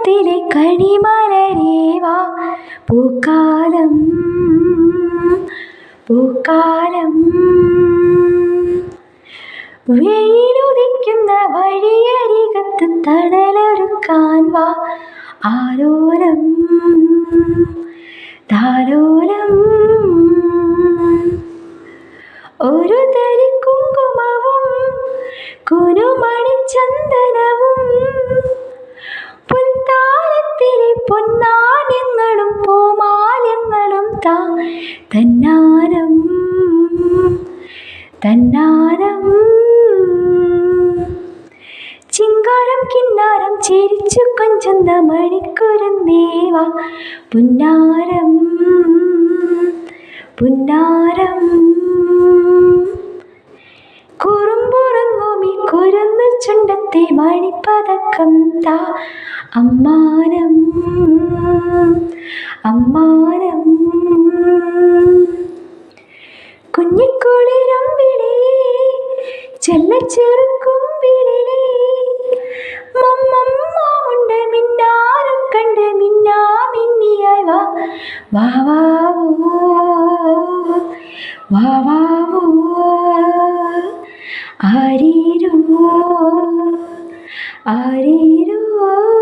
പൂക്കാലത്തിലെ കണിമലരേവാ പൂക്കാലം പൂക്കാലം. വെയിലുദിക്കുന്ന വഴിയരികത്ത് തണലൊരുക്കാൻ വാ. ആലോലം താലോലം. ഒരു തരി കുങ്കുമവും കുനുമണി തന്നാരം ചിങ്കാരം കിന്നാരം ചിരിച്ചു കൊഞ്ചുന്ന മണിക്കുരുന്നേവ പുന്നാരം പുന്നാരം. കുറുമ്പുറങ്ങുമി കുരുന്നു ചുണ്ടത്തെ മണിപ്പതക്കം താ. അമ്മാനം അമ്മാനം. ചെല്ലച്ചെറുക്കുമ്പിളിലേ മമ്മമ്മുണ്ട് മിന്നാരം കണ്ട് മിന്നാ മിന്നിയായി വാ. വാ വാവോ. വാ വാവോ. ആരീരോ ആരീരോ